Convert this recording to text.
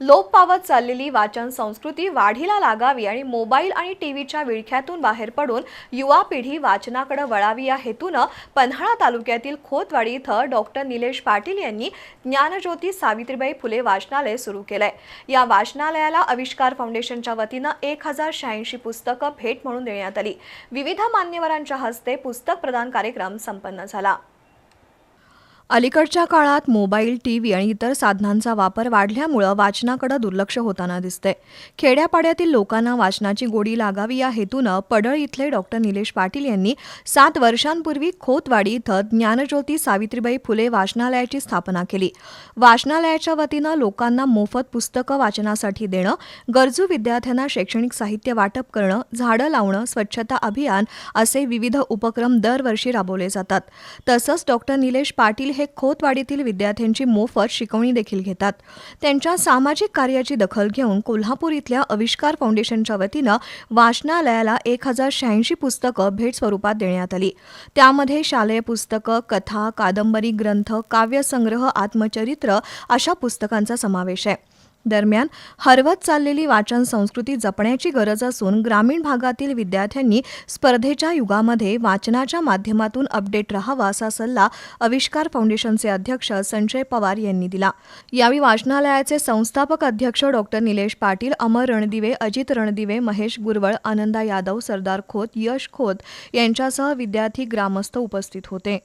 लोप पावत चाललेली वाचन संस्कृती वाढीला लागावी आणि मोबाईल आणि टीव्हीच्या विळख्यातून बाहेर पडून युवा पिढी वाचनाकडे वळावी या हेतूनं पन्हाळा तालुक्यातील खोतवाडी इथं डॉक्टर निलेश पाटील यांनी ज्ञानज्योती सावित्रीबाई फुले वाचनालय सुरू केलंय. या वाचनालयाला आविष्कार फाउंडेशनच्या वतीनं एक हजार शहाऐंशी पुस्तकं भेट म्हणून देण्यात आली. विविध मान्यवरांच्या हस्ते पुस्तक प्रदान कार्यक्रम संपन्न झाला. अलीकडच्या काळात मोबाईल टीव्ही आणि इतर साधनांचा वापर वाढल्यामुळं वाचनाकडे दुर्लक्ष होताना दिसतंय. खेड्यापाड्यातील लोकांना वाचनाची गोडी लागावी या हेतूनं पडळ इथले डॉक्टर निलेश पाटील यांनी सात वर्षांपूर्वी खोतवाडी इथं ज्ञानज्योती सावित्रीबाई फुले वाचनालयाची स्थापना केली. वाचनालयाच्या वतीनं लोकांना मोफत पुस्तकं वाचनासाठी देणं गरजू विद्यार्थ्यांना शैक्षणिक साहित्य वाटप करणं झाडं लावणं स्वच्छता अभियान असे विविध उपक्रम दरवर्षी राबवले जातात. तसंच डॉक्टर निलेश पाटील हे खोतवाडीतील विद्यार्थ्यांची मोफत शिकवणी देखील घेतात. त्यांच्या सामाजिक कार्याची दखल घेऊन कोल्हापूर इथल्या आविष्कार फाउंडेशनच्या वतीनं वाचनालयाला एक हजार शहाऐंशी पुस्तकं भेट स्वरूपात देण्यात आली. त्यामध्ये शालेय पुस्तकं कथा कादंबरी ग्रंथ काव्यसंग्रह आत्मचरित्र अशा पुस्तकांचा समावेश आहे. दरम्यान हरवत चाललेली वाचन संस्कृती जपण्याची गरज असून ग्रामीण भागातील विद्यार्थ्यांनी स्पर्धेच्या युगामध्ये वाचनाच्या माध्यमातून अपडेट राहावा असा सल्ला आविष्कार फाउंडेशनचे अध्यक्ष संजय पवार यांनी दिला. यावेळी वाचनालयाचे संस्थापक अध्यक्ष डॉक्टर निलेश पाटील अमर रणदिवे अजित रणदिवे महेश गुरवळ आनंदा यादव सरदार खोत यश खोत यांच्यासह विद्यार्थी ग्रामस्थ उपस्थित होते.